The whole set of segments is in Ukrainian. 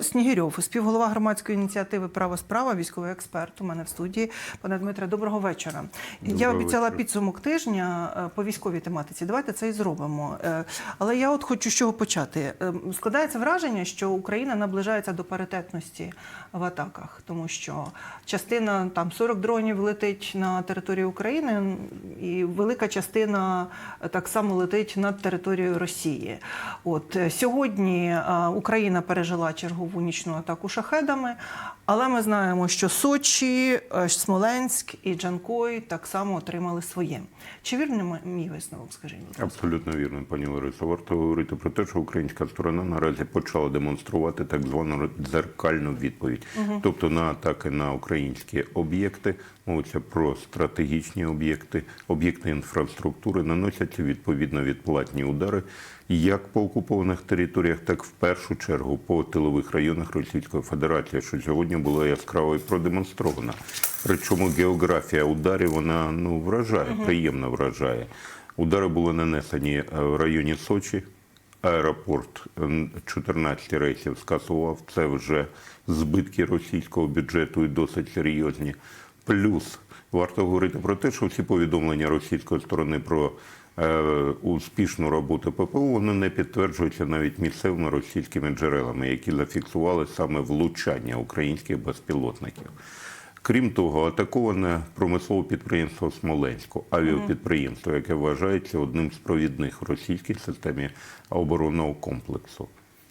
Снігирьов, співголова громадської ініціативи Право справа, військовий експерт. У мене в студії. Пане Дмитре, доброго вечора. Я обіцяла вечора. підсумок тижня е, по військовій тематиці. Давайте це і зробимо. Е, Але я от хочу з чого почати. Е, Складається враження, що Україна наближається до паритетності в атаках, тому що частина там 40 дронів летить на територію України, і велика частина так само летить над територією Росії. От сьогодні Україна пережила чергову нічну атаку шахедами, але ми знаємо, що Сочі, е, Смоленськ і Джанкой так само отримали своє. Чи вірний мій висновок? Скажіть, будь ласка? Абсолютно вірно, пані Ларисо. Варто говорити про те, що українська сторона наразі почала демонструвати так звану дзеркальну відповідь, тобто на атаки на українські об'єкти, мовиться про стратегічні об'єкти, об'єкти інфраструктури, наносяться відповідно відплатні удари як по окупованих територіях, так в першу чергу по тилових районах Російської Федерації, що сьогодні було яскраво і продемонстровано. Причому географія ударів вона ну вражає, приємно вражає. Удари були нанесені е, в районі Сочі. Аеропорт м, 14 рейсів скасував. Це вже збитки російського бюджету і досить серйозні. Плюс варто говорити про те, що всі повідомлення російської сторони про е, успішну роботу ППО вони не підтверджуються навіть місцевими російськими джерелами, які зафіксували саме влучання українських безпілотників. Крім того, атаковане промислове підприємство Смоленську, авіапідприємство, яке вважається одним з провідних в російській системі оборонного комплексу.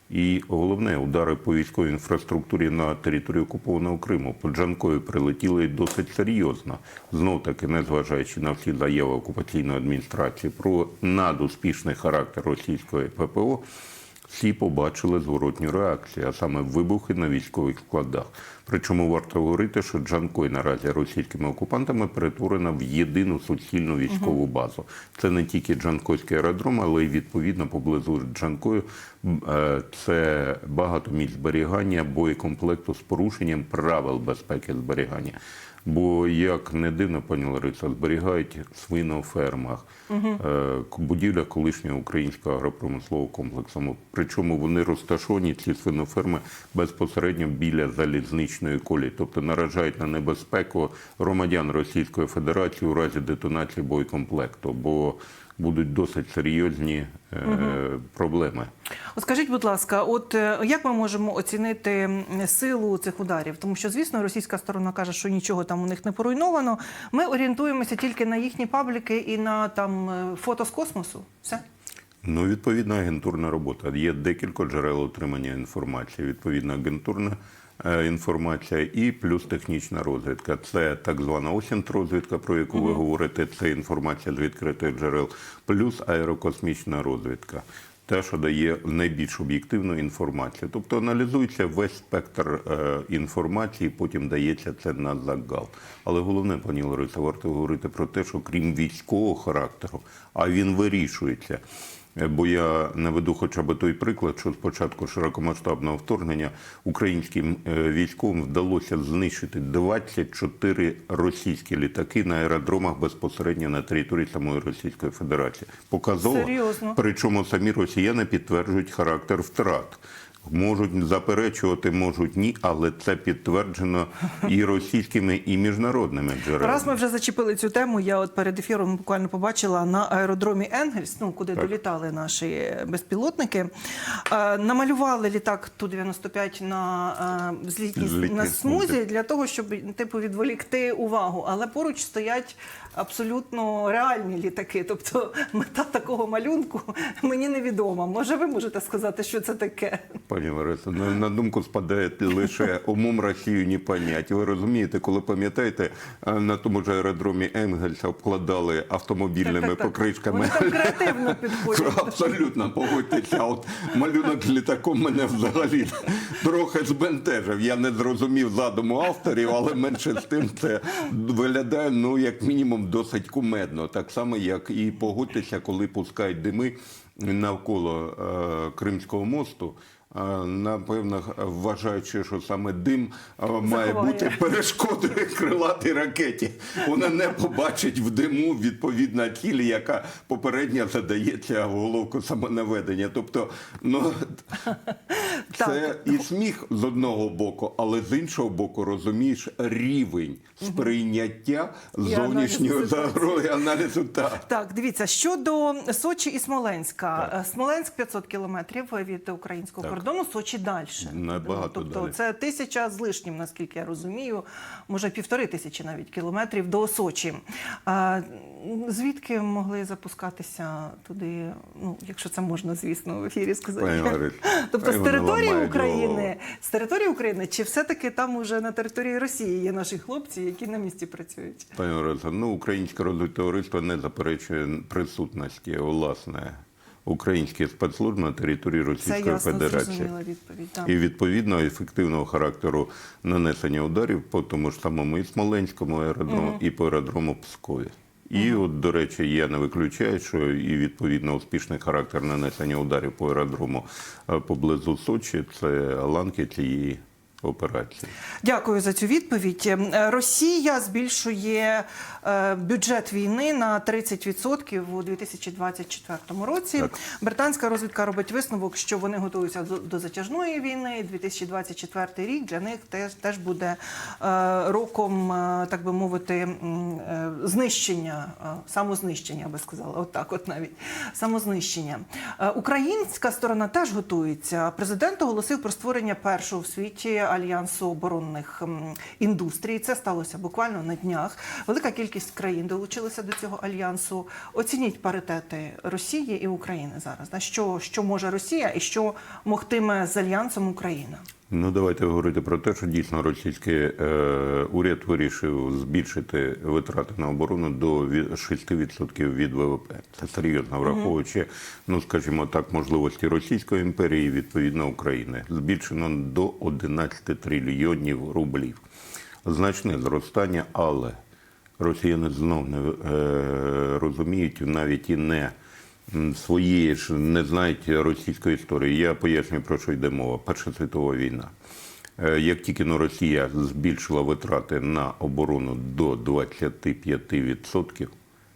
І головне, удари по військовій інфраструктурі на території окупованого Криму по Джанкою прилетіли досить серйозно. Знов таки, незважаючи на всі заяви окупаційної адміністрації про надуспішний характер російської ППО, всі побачили зворотню реакцію, а саме вибухи на військових складах. Причому варто говорити, що Джанкой наразі російськими окупантами перетворена в єдину суцільну військову базу. Це не тільки Джанкойський аеродром, але й відповідно поблизу Джанкою е, це багато місць зберігання боєкомплекту з порушенням правил безпеки зберігання. Бо як не дивно, пані Лариса, зберігають свинофермах, фермах, к- будівля колишнього українського агропромислового комплексу. Причому вони розташовані, ці свиноферми, безпосередньо біля залізничної колії, тобто наражають на небезпеку громадян Російської Федерації у разі детонації боєкомплекту, бо будуть досить серйозні е, проблеми. От скажіть, будь ласка, от е, як ми можемо оцінити силу цих ударів? Тому що, звісно, російська сторона каже, що нічого там у них не поруйновано. Ми орієнтуємося тільки на їхні пабліки і на там е, фото з космосу. Все. Ну, відповідна агентурна робота. Є декілька джерел отримання інформації. Відповідна агентурна інформація і плюс технічна розвідка. Це так звана осінт-розвідка, про яку ви говорите. Це інформація з відкритих джерел, плюс аерокосмічна розвідка. Те, що дає найбільш об'єктивну інформацію. Тобто аналізується весь спектр е, інформації, потім дається це на загал. Але головне, пані Лариса, варто говорити про те, що крім військового характеру, а він вирішується. Е, Бо я наведу хоча б той приклад, що спочатку широкомасштабного вторгнення українським е, військовим вдалося знищити 24 російські літаки на аеродромах безпосередньо на території самої Російської Федерації. Показово, Серйозно? причому самі росіяни підтверджують характер втрат. Можуть заперечувати, можуть ні, але це підтверджено і російськими, і міжнародними джерелами. Раз ми вже зачепили цю тему. Я от перед ефіром буквально побачила на аеродромі Енгельс, ну куди долітали наші безпілотники. Е, намалювали літак Ту 95 на е, Злітній на смузі. для того, щоб типу відволікти увагу. Але поруч стоять абсолютно реальні літаки. Тобто мета такого малюнку мені невідома. Може, ви можете сказати, що це таке? Пані Ларисо, на, на думку спадає лише умом Росію не понять. Ви розумієте, коли пам'ятаєте, на тому ж аеродромі Енгельса обкладали автомобільними Так-так-так. покришками. Вони там креативно підходять. Абсолютно погодьтеся. От малюнок з літаком мене взагалі трохи збентежив. Я не зрозумів задуму авторів, але менше з тим це виглядає ну як мінімум досить кумедно. Так само, як і погодьтеся, коли пускають дими навколо е, Кримського мосту. Напевно, вважаючи, що саме дим має Заховає. бути перешкодою крилатій ракеті. Вона не побачить в диму відповідна ціль, яка попередньо задається в головку самонаведення. Тобто, ну це і сміх з одного боку, але з іншого боку, розумієш рівень сприйняття зовнішнього аналізу загрози аналізу так. Так, дивіться, щодо Сочі і Смоленська. Е, Смоленськ 500 кілометрів від українського Так. Кордону, Сочі далі. Набагато тобто далі. це тисяча з лишнім, наскільки я розумію, може півтори тисячі навіть кілометрів до Сочі. А, звідки могли запускатися туди, ну, якщо це можна, звісно, в ефірі сказати? Пані Тобто з території України, з території України, чи все-таки там уже на території Росії є наші хлопці, які на місці працюють? Пані Лариса, ну українське розвитовариство не заперечує присутності власне українських спецслужб на території Це Російської ясно Федерації. відповідь. Так. І відповідно ефективного характеру нанесення ударів по тому ж самому і Смоленському аеродрому, і по аеродрому Пскові. І от, до речі, я не виключаю, що і відповідно успішний характер нанесення ударів по аеродрому е, поблизу Сочі це ланки цієї операції. Дякую за цю відповідь. Е, Росія збільшує е, бюджет війни на 30% у 2024 році. Так. Британська розвідка робить висновок, що вони готуються до, затяжної війни. 2024 рік для них теж, теж буде е, роком, е, так би мовити, знищення, самознищення, я би сказала, от от навіть самознищення. Українська сторона теж готується. Президент оголосив про створення першого в світі альянсу оборонних індустрій. Це сталося буквально на днях. Велика кількість країн долучилися до цього альянсу. Оцініть паритети Росії і України зараз. На що, що може Росія і що могтиме з альянсом Україна? Ну, давайте говорити про те, що дійсно російський е, уряд вирішив збільшити витрати на оборону до ві- 6% від ВВП. Це серйозно враховуючи, ну скажімо так, можливості Російської імперії і відповідно України. Збільшено до 11 трильйонів рублів. Значне зростання, але росіяни знов не е, розуміють навіть і не м, своєї ж не знають російської історії. Я пояснюю, про що йде мова. Перша світова війна. Е, Як тільки но Росія збільшила витрати на оборону до 25%,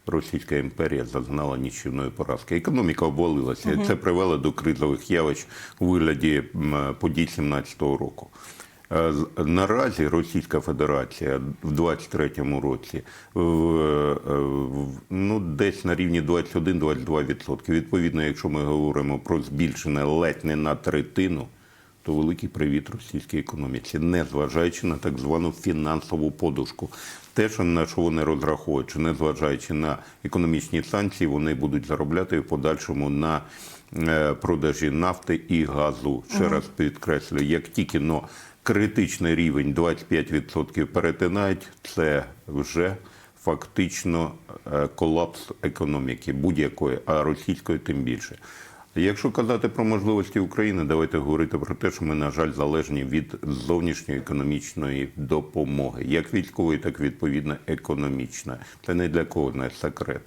Російська імперія зазнала нічівної поразки. Економіка обвалилася. І Це привело до кризових явищ у вигляді подій 17-го року. Е, Наразі Російська Федерація в 23-му році в, е, ну, десь на рівні 21-22%. Відповідно, якщо ми говоримо про збільшене ледь не на третину, то великий привіт російській економіці, не зважаючи на так звану фінансову подушку. Те, що на що вони розраховують, що не зважаючи на економічні санкції, вони будуть заробляти в подальшому на е, продажі нафти і газу. Ще раз підкреслюю, як тільки но критичний рівень 25% перетинають, це вже фактично е, колапс економіки будь-якої, а російської тим більше. Якщо казати про можливості України, давайте говорити про те, що ми, на жаль, залежні від зовнішньої економічної допомоги, як військової, так і відповідно економічної. Це не для кого не секрет.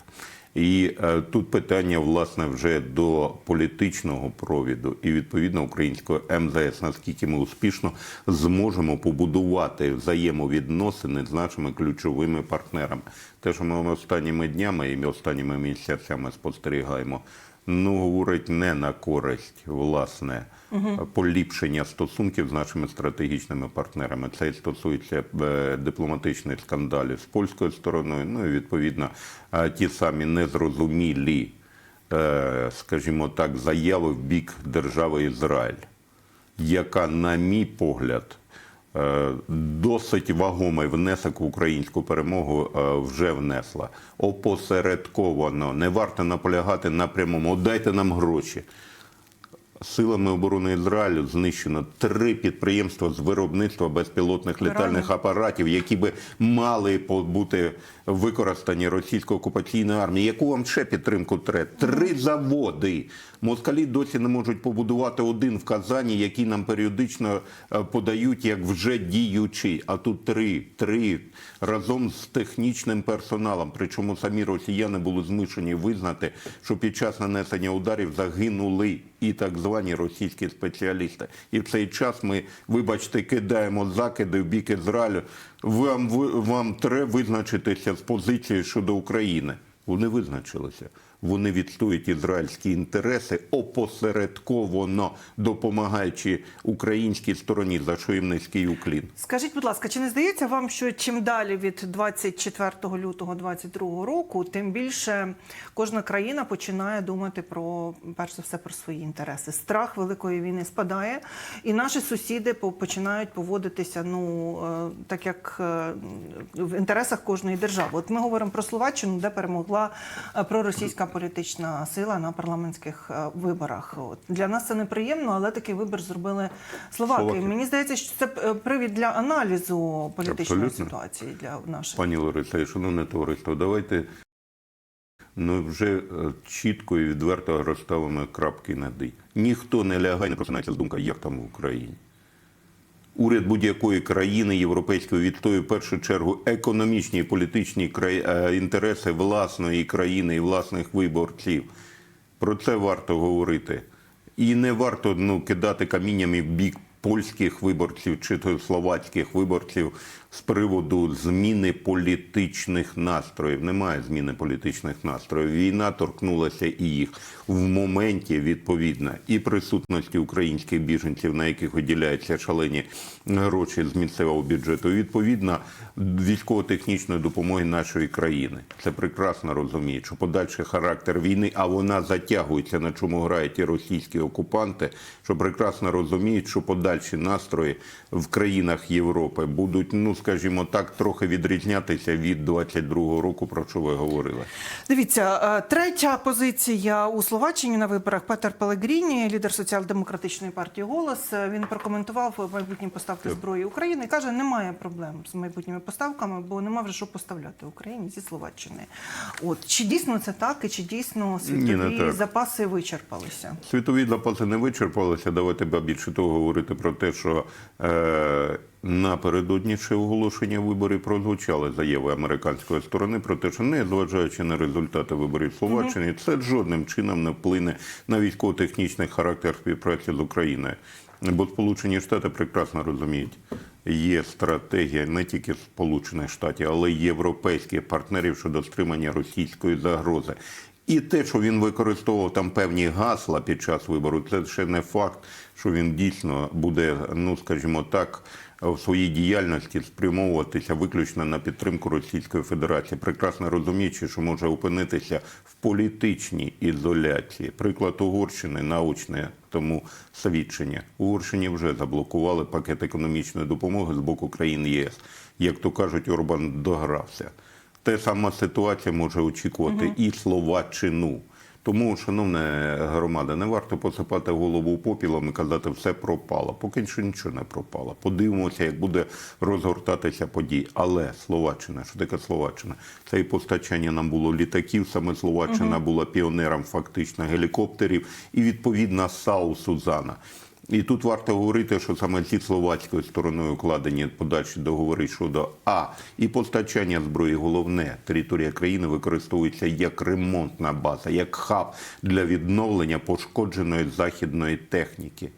І е, тут питання власне вже до політичного провіду і відповідно українського МЗС, наскільки ми успішно зможемо побудувати взаємовідносини з нашими ключовими партнерами. Те, що ми останніми днями і останніми місяцями спостерігаємо, ну говорить не на користь власне поліпшення стосунків з нашими стратегічними партнерами. Це стосується е, дипломатичних скандалів з польською стороною. Ну і відповідно е, ті самі незрозумілі, е, скажімо так, заяви в бік держави Ізраїль, яка, на мій погляд, досить вагомий внесок в українську перемогу е, вже внесла. Опосередковано. Не варто наполягати на прямому. Дайте нам гроші. Силами оборони Ізраїлю знищено три підприємства з виробництва безпілотних літальних апаратів, які би мали бути використані російською окупаційною армією. Яку вам ще підтримку треба? Три заводи. Москалі досі не можуть побудувати один в Казані, який нам періодично е, подають як вже діючий. А тут три, три разом з технічним персоналом. Причому самі росіяни були змушені визнати, що під час нанесення ударів загинули і так звані російські спеціалісти. І в цей час ми, вибачте, кидаємо закиди в бік Ізраїлю. Вам ви- вам треба визначитися з позицією щодо України. Вони визначилися. Вони відстоюють ізраїльські інтереси опосередковано допомагаючи українській стороні, за що їм низький уклін. Скажіть, будь ласка, чи не здається вам, що чим далі від 24 лютого 2022 року, тим більше кожна країна починає думати про перш за все про свої інтереси? Страх великої війни спадає, і наші сусіди по- починають поводитися ну е, так, як е, в інтересах кожної держави. От ми говоримо про Словаччину, де перемогла е, політична сила на парламентських е, виборах. От для нас це неприємно, але такий вибір зробили словаки. Словаки. Мені здається, що це е, привід для аналізу політичної Абсолютно. ситуації для наших. Пані Лариса, і шановне товариство, давайте ну, вже е, чітко і відверто розставимо крапки над «і». Ніхто не лягає, не просинається з думкою, як там в Україні. Уряд будь-якої країни європейської відстоює в першу чергу економічні і політичні е, інтереси власної країни і власних виборців. Про це варто говорити. І не варто ну, кидати каміннями в бік польських виборців чи то словацьких виборців з приводу зміни політичних настроїв. Немає зміни політичних настроїв. Війна торкнулася і їх в моменті відповідно і присутності українських біженців, на яких виділяються шалені гроші з місцевого бюджету. Відповідно, військово-технічної допомоги нашої країни. Це прекрасно розуміють, що подальший характер війни, а вона затягується, на чому грають і російські окупанти, що прекрасно розуміють, що подальші настрої в країнах Європи будуть, ну скажімо так, трохи відрізнятися від 22-го року, про що ви говорили. Дивіться, е, третя позиція у Словаччині на виборах Петер Пелегріні, лідер соціал-демократичної партії Голос. е, Він прокоментував майбутні поставки зброї України. і Каже, немає проблем з майбутніми поставками, бо нема вже що поставляти Україні зі Словаччини. От чи дійсно це так, і чи дійсно світові не так. запаси вичерпалися? Світові запаси не вичерпалися. Давайте більше того говорити про те, що е, напередодні ще оголошення виборів прозвучали заяви американської сторони про те, що не зважаючи на результати виборів Словаччини, це жодним чином не вплине на військово-технічний характер співпраці з Україною. Бо Сполучені Штати прекрасно розуміють, є стратегія не тільки Сполучених Штатів, але й європейських партнерів щодо стримання російської загрози. І те, що він використовував там певні гасла під час вибору, це ще не факт, що він дійсно буде, ну скажімо так, в своїй діяльності спрямовуватися виключно на підтримку Російської Федерації, прекрасно розуміючи, що може опинитися в політичній ізоляції. Приклад Угорщини научне тому свідчення. Угорщині вже заблокували пакет економічної допомоги з боку країн ЄС. Як то кажуть, Орбан догрався. Те сама ситуація може очікувати і Словаччину. Тому, шановне громада, не варто посипати голову попілом і казати, все пропало. Поки що нічого не пропало. Подивимося, як буде розгортатися події. Але Словаччина, що таке Словаччина? Це і постачання нам було літаків. Саме Словаччина була піонером фактично гелікоптерів і відповідна САУ Сузана. І тут варто говорити, що саме зі словацькою стороною укладені подальші договори щодо А і постачання зброї. Головне, територія країни використовується як ремонтна база, як хаб для відновлення пошкодженої західної техніки.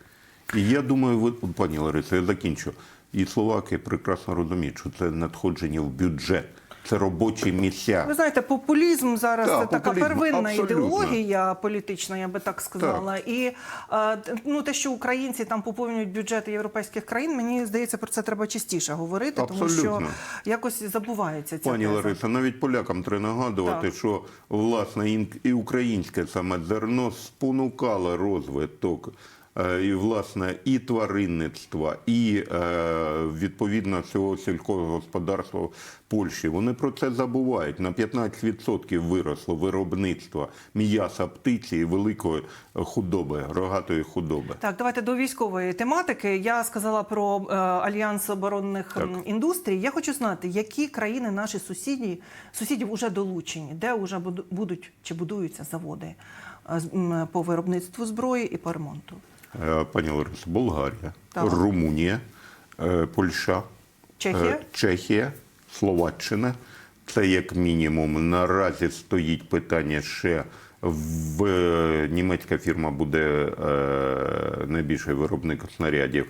І я думаю, ви, пані Ларисо, я закінчу. І словаки прекрасно розуміють, що це надходження в бюджет, це робочі місця. Ви знаєте, популізм зараз Так, це така первинна абсолютно. ідеологія політична, я би так сказала. І е, ну те, що українці там поповнюють бюджети європейських країн, мені здається, про це треба частіше говорити, тому що якось забувається ця Пані теза. Лариса, навіть полякам треба нагадувати, Так. що власне і українське саме зерно спонукало розвиток. Е, І власне і тваринництва, і е, відповідно всього сільського господарства Польщі. Вони про це забувають. На 15% виросло виробництво м'яса птиці і великої худоби, рогатої худоби. Так, давайте до військової тематики. Я сказала про е, альянс оборонних Так. індустрій. Я хочу знати, які країни наші сусіді сусідів вже долучені, де вже будуть чи будуються заводи по виробництву зброї і по ремонту. Е, Пані Лариса, Болгарія, Так. Румунія, е, Польща, Чехія? Е, Чехія, Словаччина. Це як мінімум. Наразі стоїть питання ще В німецька фірма буде найбільший виробник снарядів.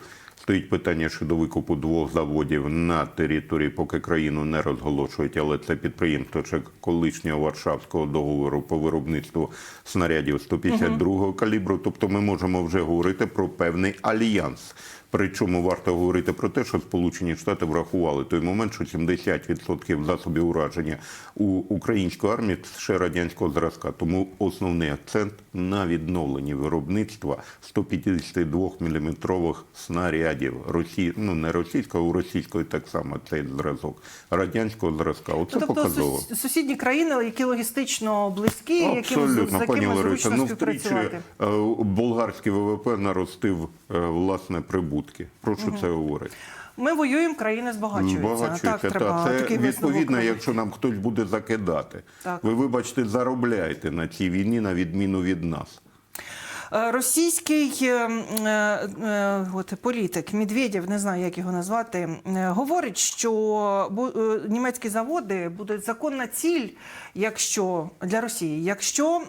Стоїть питання щодо викупу двох заводів на території, поки країну не розголошують, але це підприємство чи колишнього Варшавського договору по виробництву снарядів 152-го калібру. Тобто ми можемо вже говорити про певний альянс. Причому варто говорити про те, що Сполучені Штати врахували той момент, що 70% засобів ураження у української армії ще радянського зразка. Тому основний акцент на відновленні виробництва 152 мм снарядів. Росії, ну не російського, у російської так само цей зразок, радянського зразка. Оце Ну, тобто показово. сус- сусідні країни, які логістично близькі, яким з пані якими Лариса. зручно Ну, втричі співпрацювати. е, болгарський ВВП наростив е, власне прибутки. Про що це говорить? Ми воюємо, країни збагачуються. збагачуються. так, та. треба Це такий відповідно, якщо нам хтось буде закидати. Так. Ви, вибачте, заробляєте на цій війні на відміну від нас. Е, Російський е, е, е, от, політик Медведєв, не знаю, як його назвати, говорить, що німецькі заводи будуть законна ціль, якщо для Росії, якщо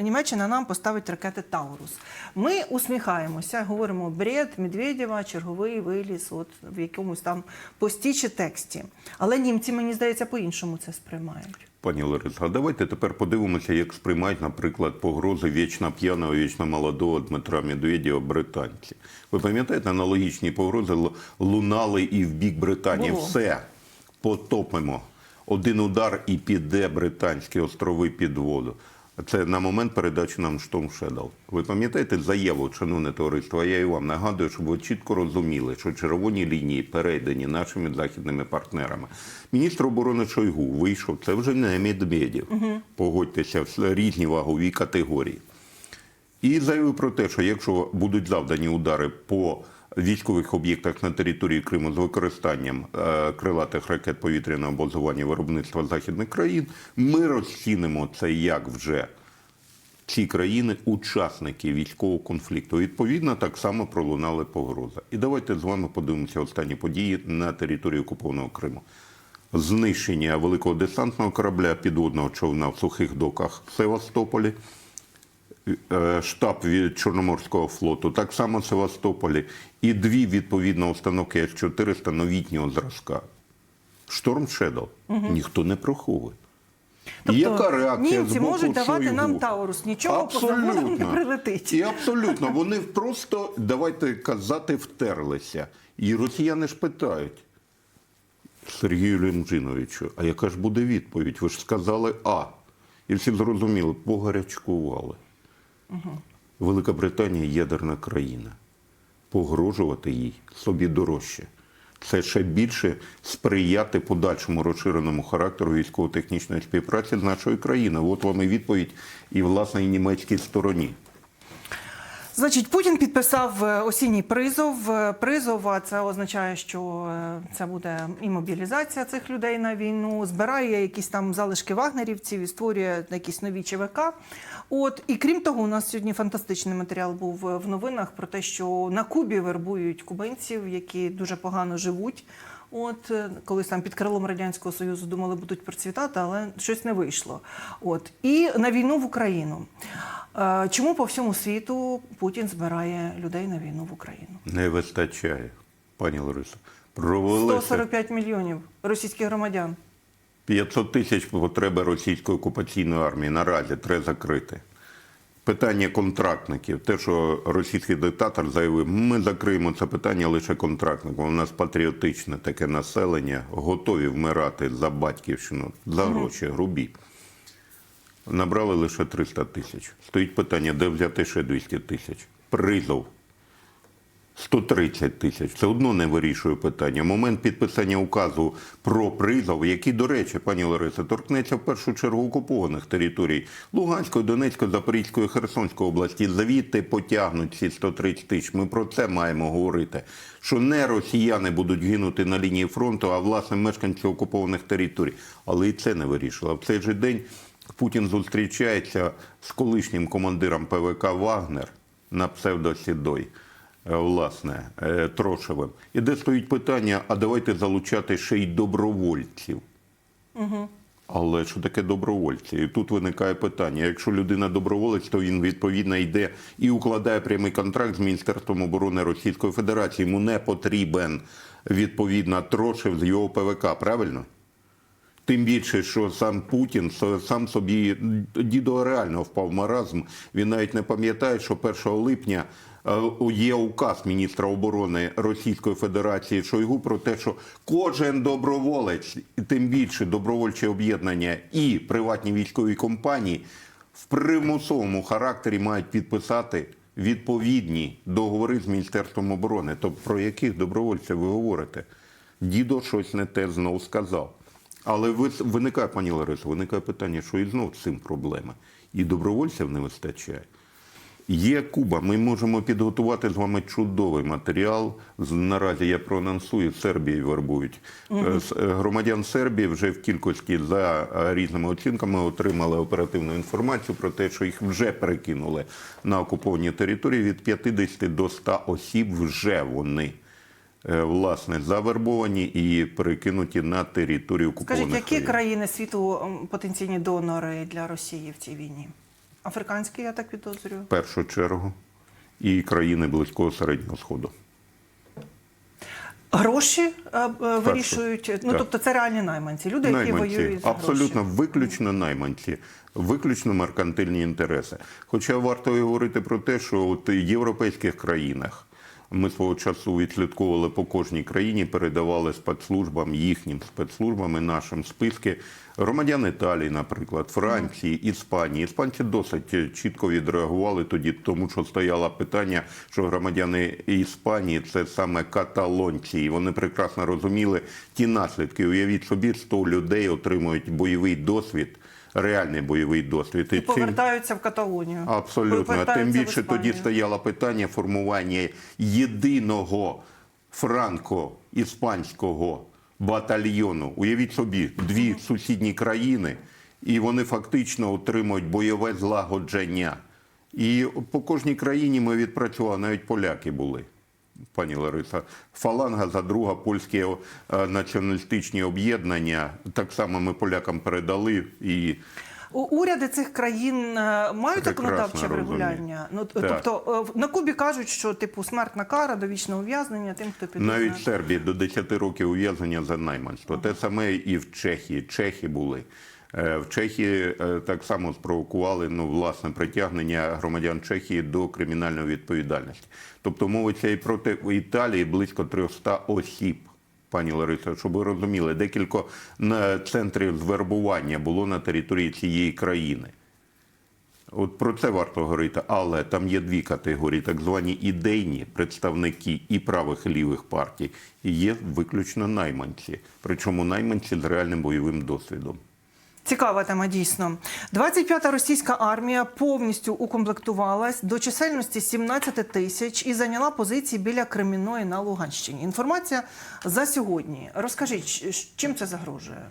Німеччина нам поставить ракети Таурус. Ми усміхаємося, говоримо бред Медведєва, черговий виліз, от в якомусь там пості чи тексті. Але німці, мені здається, по-іншому це сприймають. Пані Лариса, а давайте тепер подивимося, як сприймають, наприклад, погрози вічно п'яного, вічно молодого Дмитра Медведєва британці. Ви пам'ятаєте, аналогічні погрози лунали і в бік Британії. Було. Все потопимо. Один удар і піде британські острови під воду. Це на момент передачі нам Штом Шедал. Ви пам'ятаєте заяву, шановне товариство? А я і вам нагадую, щоб ви чітко розуміли, що червоні лінії перейдені нашими західними партнерами. Міністр оборони Шойгу вийшов. Це вже не Медведєв. Погодьтеся, в різні вагові категорії. І заявив про те, що якщо будуть завдані удари по військових об'єктах на території Криму з використанням е, крилатих ракет повітряного базування виробництва західних країн, ми розцінимо це як вже ці країни учасники військового конфлікту. Відповідно, так само пролунали погроза. І давайте з вами подивимося останні події на території окупованого Криму. Знищення великого десантного корабля підводного човна в сухих доках в Севастополі штаб від Чорноморського флоту, так само в Севастополі, і дві відповідно установки С-400 новітнього зразка. Шторм Шедл ніхто не приховує. Тобто Яка реакція німці з боку можуть давати Шойгу? нам Таурус, нічого по заводам не прилетить. І абсолютно, вони просто, давайте казати, втерлися. І росіяни ж питають, Сергію Лемжиновичу, а яка ж буде відповідь? Ви ж сказали А. І всі зрозуміли, погарячкували. Велика Британія ядерна країна. Погрожувати їй собі дорожче. Це ще більше сприяти подальшому розширеному характеру військово-технічної співпраці з нашою країною. От вам і відповідь і власне і німецькій стороні. Значить, Путін підписав е, осінній призов. Е, Призов, а це означає, що е, це буде і мобілізація цих людей на війну, збирає якісь там залишки вагнерівців і створює якісь нові ЧВК. От і крім того, у нас сьогодні фантастичний матеріал був в новинах про те, що на Кубі вербують кубинців, які дуже погано живуть. От е, колись там під крилом радянського союзу думали, будуть процвітати, але щось не вийшло. От і на війну в Україну. Е, Чому по всьому світу Путін збирає людей на війну в Україну? Не вистачає, пані Лариса. Провелися 145 мільйонів російських громадян. 500 тисяч потреби російської окупаційної армії. Наразі треба закрити. Питання контрактників. Те, що російський диктатор заявив, ми закриємо це питання лише контрактником. У нас патріотичне таке населення, готові вмирати за батьківщину, за гроші, грубі. Набрали лише 300 тисяч. Стоїть питання, де взяти ще 200 тисяч. Призов 130 тисяч. Це одно не вирішує питання. Момент підписання указу про призов, який, до речі, пані Лариса, торкнеться в першу чергу окупованих територій Луганської, Донецької, Запорізької, Херсонської області. Звідти потягнуть ці 130 тисяч. Ми про це маємо говорити. Що не росіяни будуть гинути на лінії фронту, а власне мешканці окупованих територій. Але і це не вирішило. В цей же день Путін зустрічається з колишнім командиром ПВК Вагнер на псевдосідой власне, е, Трошевим. І де стоїть питання, а давайте залучати ще й добровольців. Але що таке добровольці? І тут виникає питання: якщо людина доброволець, то він відповідно йде і укладає прямий контракт з Міністерством оборони Російської Федерації. Йому не потрібен відповідно трошив з його ПВК, правильно? Тим більше, що сам Путін сам собі дідо реально впав в маразм. Він навіть не пам'ятає, що 1 липня е, є указ міністра оборони Російської Федерації Шойгу про те, що кожен доброволець, тим більше добровольче об'єднання і приватні військові компанії в примусовому характері мають підписати відповідні договори з Міністерством оборони. Тобто про яких добровольців ви говорите? Дідо щось не те знов сказав. Але ви- виникає, пані Ларисо, виникає питання, що і знов з цим проблема. І добровольців не вистачає. Є Куба. Ми можемо підготувати з вами чудовий матеріал. Наразі я проанонсую, Сербії вербують. Е, Громадян Сербії вже в кількості за е, різними оцінками отримали оперативну інформацію про те, що їх вже перекинули на окуповані території. Від 50 до 100 осіб вже вони. Е, Власне, завербовані і перекинуті на територію окупованих Скажіть, які районів. країни світу потенційні донори для Росії в цій війні? Африканські, я так підозрюю. В першу чергу і країни близького середнього сходу. Гроші е, е, вирішують. Ну Так. тобто це реальні найманці, люди, які воюють за абсолютно гроші. виключно найманці, виключно меркантильні інтереси. Хоча варто і говорити про те, що от в європейських країнах ми свого часу відслідковували по кожній країні, передавали спецслужбам, їхнім спецслужбам і нашим списки громадян Італії, наприклад, Франції, Іспанії. Іспанці досить чітко відреагували тоді, тому що стояло питання, що громадяни Іспанії це саме каталонці, і вони прекрасно розуміли ті наслідки. Уявіть собі, 100 людей отримують бойовий досвід, реальний бойовий досвід. І цим- повертаються в Каталонію. Абсолютно. Тим більше тоді стояло питання формування єдиного франко-іспанського батальйону. Уявіть собі, дві сусідні країни, і вони фактично отримують бойове злагодження. І по кожній країні ми відпрацювали, навіть поляки були. Пані Лариса, фаланга за друга польські е, націоналістичні об'єднання. Так само ми полякам передали і Уряди цих країн е, мають законодавче розумію. Ну Так. тобто е, на Кубі кажуть, що типу смертна кара, довічне ув'язнення тим, хто піде. Навіть в Сербії до 10 років ув'язнення за найманство. Те саме і в Чехії. Чехи були. Е, В Чехії е, так само спровокували ну, власне притягнення громадян Чехії до кримінальної відповідальності. Тобто мовиться і проти Італії близько 300 осіб. Пані Ларисо, щоб ви розуміли, декілька центрів звербування було на території цієї країни. От про це варто говорити, але там є дві категорії: так звані ідейні представники і правих і лівих партій, і є виключно найманці. Причому найманці з реальним бойовим досвідом. Цікава тема дійсно. 25-та російська армія повністю укомплектувалась до чисельності 17 тисяч і зайняла позиції біля Кремінної на Луганщині. Інформація за сьогодні. Розкажіть, чим це загрожує?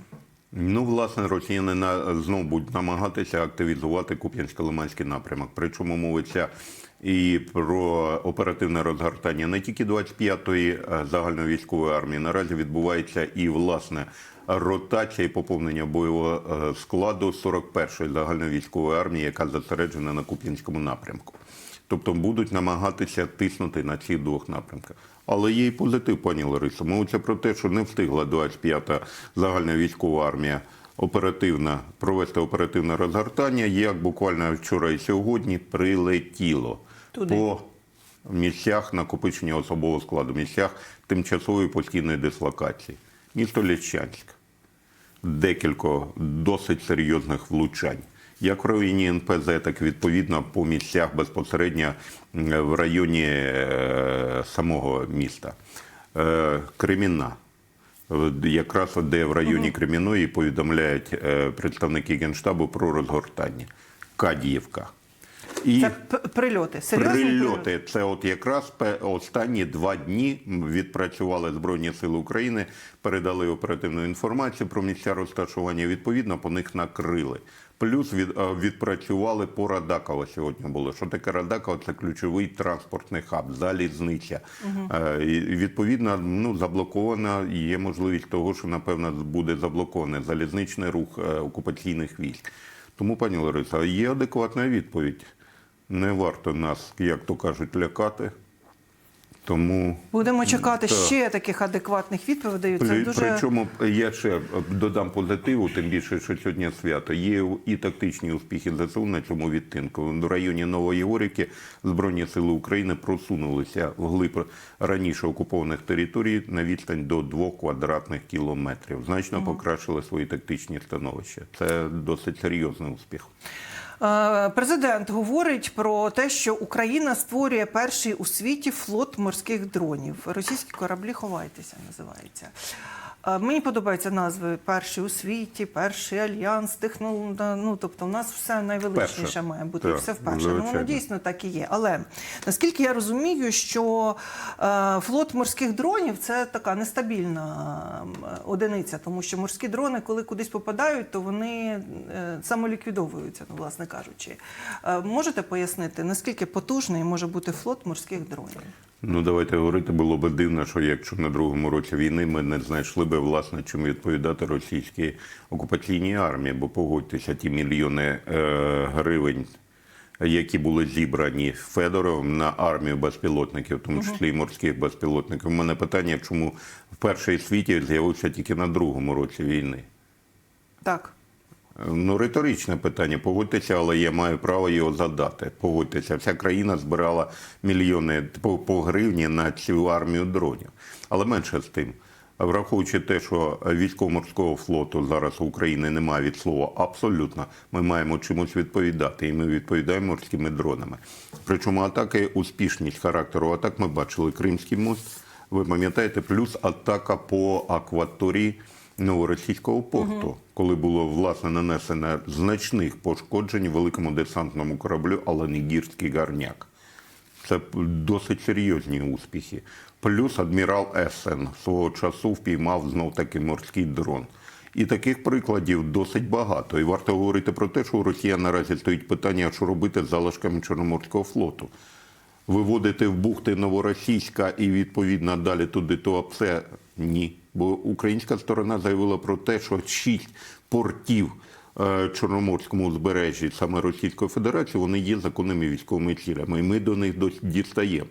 Ну, власне, росіяни на знову будуть намагатися активізувати Куп'янсько-Лиманський напрямок. Причому мовиться і про оперативне розгортання не тільки 25-ї е, загальної військової армії. Наразі відбувається і власне ротація і поповнення бойового е, складу 41-ї загальної військової армії, яка зосереджена на Куп'янському напрямку. Тобто будуть намагатися тиснути на ці двох напрямках. Але є і позитив, пані Ларисо. Мовиться про те, що не встигла 25-та загальна військова армія оперативно провести оперативне розгортання. Як буквально вчора і сьогодні прилетіло Туди. по місцях накопичення особового складу, місцях тимчасової постійної дислокації. Місто Ліщанськ декілька досить серйозних влучань. Як в районі НПЗ, так і відповідно по місцях безпосередньо в районі е, самого міста. Е, Кремінна. От Якраз де в районі Креміної повідомляють е, представники Генштабу про розгортання. Кадіївка. І Це прильоти. Серйозні Прильоти. Це от якраз останні два дні відпрацювали Збройні Сили України, передали оперативну інформацію про місця розташування. Відповідно, по них накрили. Плюс від, е, відпрацювали по Радакова сьогодні було. Що таке Радакова? Це ключовий транспортний хаб, залізниця. І відповідно, ну заблокована є можливість того, що напевно буде заблокований залізничний рух е, окупаційних військ. Тому, пані Лариса, є адекватна відповідь. Не варто нас, як то кажуть, лякати. Тому Будемо чекати Так. ще таких адекватних відповідей. Це При- дуже Причому я ще додам позитиву, тим більше, що сьогодні свято. Є і тактичні успіхи ЗСУ на цьому відтинку. В районі Нової Горіки Збройні сили України просунулися вглиб раніше окупованих територій на відстань до двох квадратних кілометрів. Значно покращили свої тактичні становища. Це досить серйозний успіх. Е, Президент говорить про те, що Україна створює перший у світі флот морських дронів. Російські кораблі ховайтеся, називається. Е, Мені подобаються назви перший у світі, перший альянс, технолог... Ну тобто, у нас все найвеличніше Вперше. має бути, Так, все вперше. Ну, воно дійсно так і є. Але наскільки я розумію, що е, флот морських дронів це така нестабільна одиниця, тому що морські дрони, коли кудись попадають, то вони е, самоліквідовуються, ну, власне кажучи. Е, можете пояснити, наскільки потужний може бути флот морських дронів? Ну, давайте говорити, було би дивно, що якщо на другому році війни ми не знайшли би власне чим відповідати російській окупаційній армії, бо погодьтеся, ті мільйони е, гривень, які були зібрані Федоровим на армію безпілотників, в тому числі і морських безпілотників. У мене питання, чому в світі з'явився тільки на другому році війни. Так. Ну, риторичне питання. Погодьтеся, але я маю право його задати. Погодьтеся, вся країна збирала мільйони по, по гривні на цю армію дронів. Але менше з тим. Враховуючи те, що військово-морського флоту зараз у України немає від слова абсолютно, ми маємо чимось відповідати, і ми відповідаємо морськими дронами. Причому атаки, успішність характеру атак ми бачили Кримський мост. Ви пам'ятаєте, плюс атака по акваторії новоросійського порту, коли було власне нанесено значних пошкоджень великому десантному кораблю Аленігірський гарняк. Це досить серйозні успіхи. Плюс адмірал Есен свого часу впіймав знов таки морський дрон. І таких прикладів досить багато. І варто говорити про те, що у Росії наразі стоїть питання, що робити з залишками Чорноморського флоту. Виводити в бухти Новоросійська і відповідно далі туди то Туапсе – ні. Бо українська сторона заявила про те, що шість портів е, Чорноморському узбережжі саме Російської Федерації вони є законними військовими цілями, і ми до них дістаємо.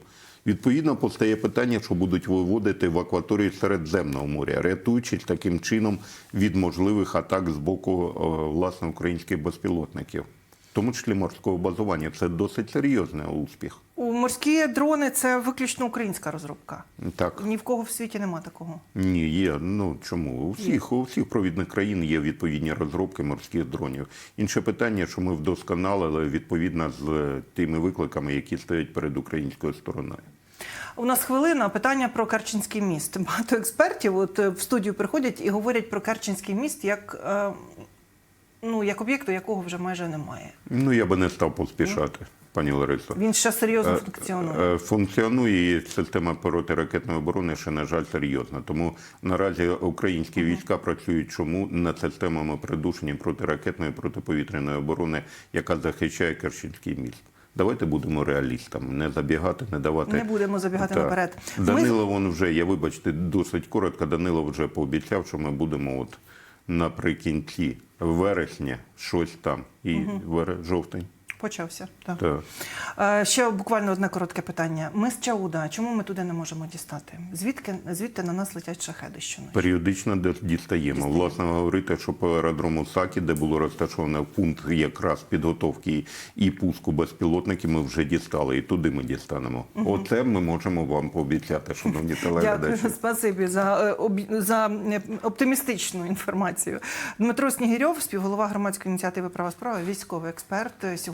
Відповідно, постає питання, що будуть виводити в акваторії Середземного моря, рятуючись таким чином від можливих атак з боку е, власне українських безпілотників, тому числі морського базування. Це досить серйозний успіх. У морські дрони це виключно українська розробка. Так. Ні в кого в світі нема такого. Ні, є. Ну чому? У всіх, у всіх провідних країн є відповідні розробки морських дронів. Інше питання, що ми вдосконалили відповідно з е, тими викликами, які стоять перед українською стороною. У нас хвилина питання про Керченський міст. Багато експертів от е, в студію приходять і говорять про Керченський міст як, е, ну, як об'єкту, якого вже майже немає. Ну я би не став поспішати, пані Ларисо. Він ще серйозно Е, функціонує. е, Функціонує і система протиракетної оборони ще, на жаль, серйозна. Тому наразі українські війська працюють чому над системами придушення протиракетної протиповітряної оборони, яка захищає Керченський міст. Давайте будемо реалістами, не забігати, не давати. Не будемо забігати Так. наперед. Ми- Данило, він вже, я вибачте, досить коротко. Данило вже пообіцяв, що ми будемо от наприкінці вересня щось там. І угу. жовтень. Почався. Так. Так. Е, ще буквально одне коротке питання. Ми з Чауда, чому ми туди не можемо дістати? Звідки звідти на нас летять шахеди щоночі? Періодично де- дістаємо. Власне, говорити, що по аеродрому Сакі, де було розташовано пункт якраз підготовки і пуску безпілотників, ми вже дістали. І туди ми дістанемо. Оце ми можемо вам пообіцяти, шановні телеглядачі. Дякую, спасибі за, е, за е, оптимістичну інформацію. Дмитро Снігирьов, співголова громадської ініціативи Права справа, військовий експерт.